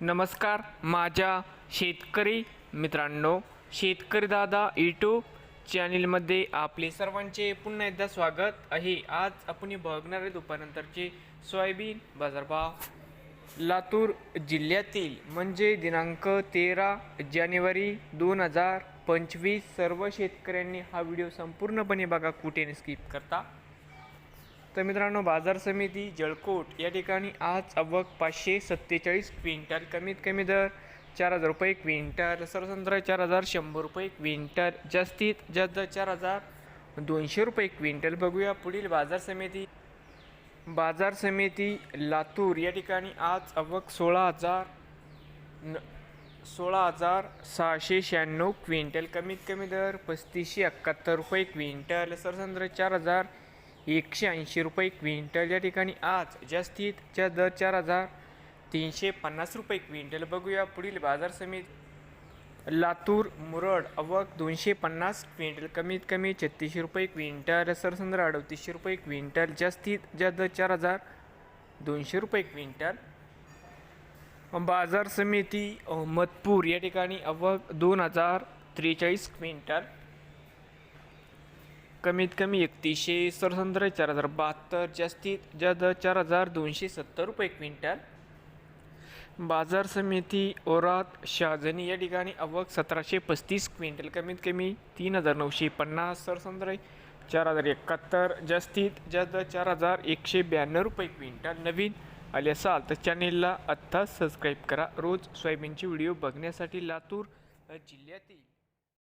नमस्कार माझ्या शेतकरी मित्रांनो शेतकरी दादा यूट्यूब चॅनलमध्ये आपले सर्वांचे पुन्हा एकदा स्वागत आहे. आज आपण बघणार आहे दुपारनंतरचे सोयाबीन बाजारभाव. लातूर जिल्ह्यातील म्हणजे दिनांक तेरा जानेवारी दोन हजार पंचवीस सर्व शेतकऱ्यांनी हा व्हिडिओ संपूर्णपणे बघा कुठे स्किप करता. तर मित्रांनो बाजार समिती जळकोट या ठिकाणी आज अवक पाचशे सत्तेचाळीस क्विंटल कमीत कमी दर चार हजार रुपये क्विंटल सरसंत्र चार हजार शंभर रुपये क्विंटल जास्तीत जास्त चार हजार दोनशे रुपये क्विंटल. बघूया पुढील बाजार समिती. बाजार समिती लातूर या ठिकाणी आज अवक सोळा हजार न सोळा हजार सहाशे शहाण्णव क्विंटल कमीत कमी दर पस्तीसशे एकाहत्तर रुपये क्विंटल. सरसंद्र चार हजार एकशे ऐंशी रुपये क्विंटल या ठिकाणी. आज जास्तीत दर चार हजार तीनशे पन्नास रुपये क्विंटल. बघूया पुढील बाजार समिती. लातूर मुरड अवक दोनशे पन्नास क्विंटल. कमीत कमी छत्तीसशे रुपये क्विंटल. सरसंद्र अडतीसशे रुपये क्विंटल. जास्तीत जास्त दर चार हजार दोनशे रुपये क्विंटल. बाजार समिती अहमदपूर या ठिकाणी अवक दोन हजार त्रेचाळीस क्विंटल. कमीत कमी एकतीसशे सरसंद्र चार हजार बहात्तर जास्तीत जास्त चार हजार दोनशे सत्तर रुपये क्विंटल. बाजार समिती ओरात शहाजनी या ठिकाणी आवक सतराशे पस्तीस क्विंटल कमीत कमी तीन हजार नऊशे पन्नास सरसंद्र चार हजार एकाहत्तर जास्तीत जास्त चार हजार एकशे ब्याण्णव रुपये क्विंटल. नवीन आले असाल तर चॅनेलला आत्ताच सबस्क्राईब करा. रोज सोयाबीनचे व्हिडिओ बघण्यासाठी लातूर जिल्ह्यातील